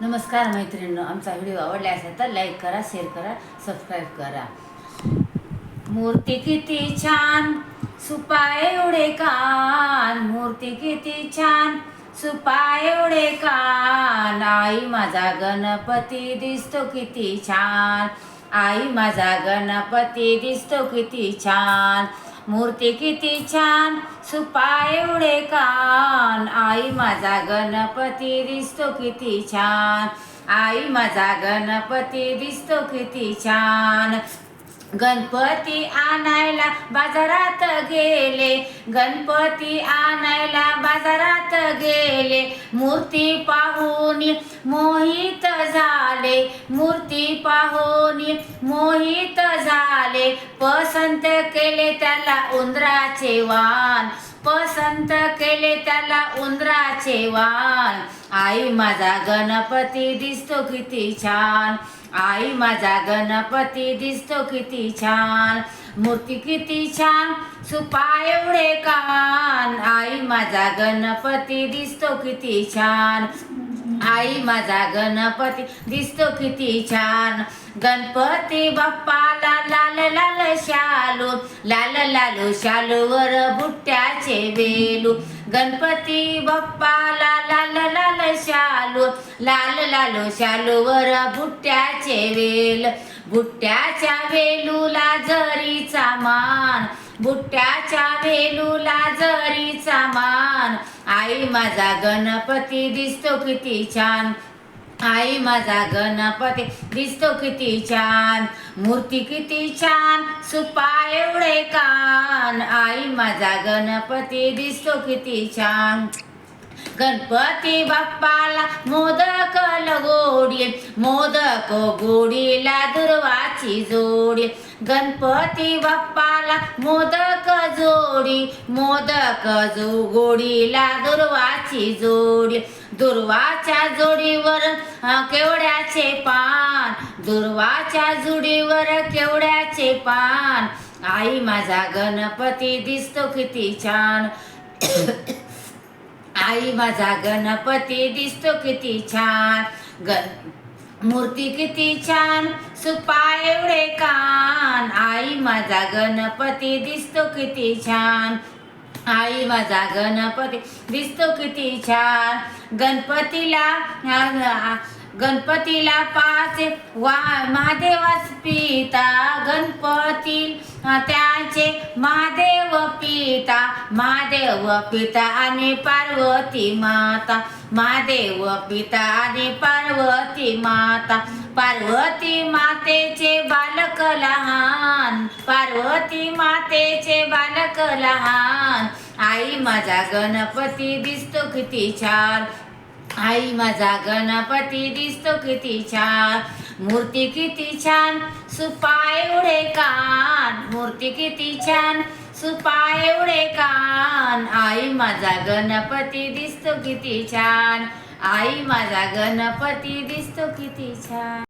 नमस्कार मैत्रिणींनो आमचा व्हिडिओ आवडला असेल तर लाईक करा शेअर करा सबस्क्राईब करा. मूर्ती किती छान सुपाय एवढे कान. मूर्ती किती छान सुपाय एवढे कान. आई माझा गणपती दिसतो किती छान. आई माझा गणपती दिसतो किती छान. मूर्ती किती छान. सुपा एवढे कान. आई माझा गणपती दिसतो किती छान. आई माझा गणपती दिसतो किती छान. गणपती आणायला बाजारात गेले. गणपती आणायला बाजारात गेले. मूर्ती पाहून मोहित झाले. मूर्ती पाहून मोहित झाले. पसंत केले त्याला उंदराचे वान पसंत केले त्याला उंदराचे वान आई माझा गणपती दिसतो किती छान. आई माझा गणपती दिसतो किती छान. मूर्ती किती छान सुपा एवढे कान. आई माझा गणपती दिसतो किती छान. आई माझा गणपती दिसतो किती छान. गणपती बाप्पा लाल लाल शालू लाल लालू शालूवर बुट्ट्याचे वेलू. गणपती बाप्पाला लाल लाल शालू लाल लालू शालूवर बुट्ट्याचे वेल. बुट्ट्याच्या वेलूला जरीचा मान बुट्ट्याच्या वेलूला जरीचा मान. आई माझा गणपती दिसतो किती छान. आई माझा गणपती दिसतो किती छान. मूर्ती किती छान सुपा एवढे कान. आई माझा गणपती दिसतो किती छान. गणपती बाप्पाला मोद मोदक गोडीला दुर्वाची जोडी. गणपती बाप्पाला मोदक जोडी. मोदक जो गोडीला दुर्वाची जोडी. दुर्वाच्या जोडीवर केवड्याचे पान? दुर्वाच्या जोडीवर केवड्याचे पान? आई माझा गणपती दिसतो किती छान. आई माझा गणपती दिसतो किती छान. ग मूर्ती किती छान सुपाय एवढे कान. आई माझा गणपती दिसतो किती छान. आई माझा गणपती दिसतो किती छान. गणपतीला गणपतीला पाच वा महादेवास पिता गणपती त्याचे महादेव पिता महादेव पिता आणि पार्वती माता महादेव पिता आणि पार्वती माता पार्वती मातेचे बालक लहान पार्वती मातेचे बालक लहान आई माझा गणपती दिसतो किती छान आई माझा गणपती दिसतो किती छान. मूर्ती किती छान. सुपाय एवढे कान. मूर्ती किती छान. सुपाय एवढे कान. आई माझा गणपती दिसतो किती छान. आई माझा गणपती दिसतो किती छान.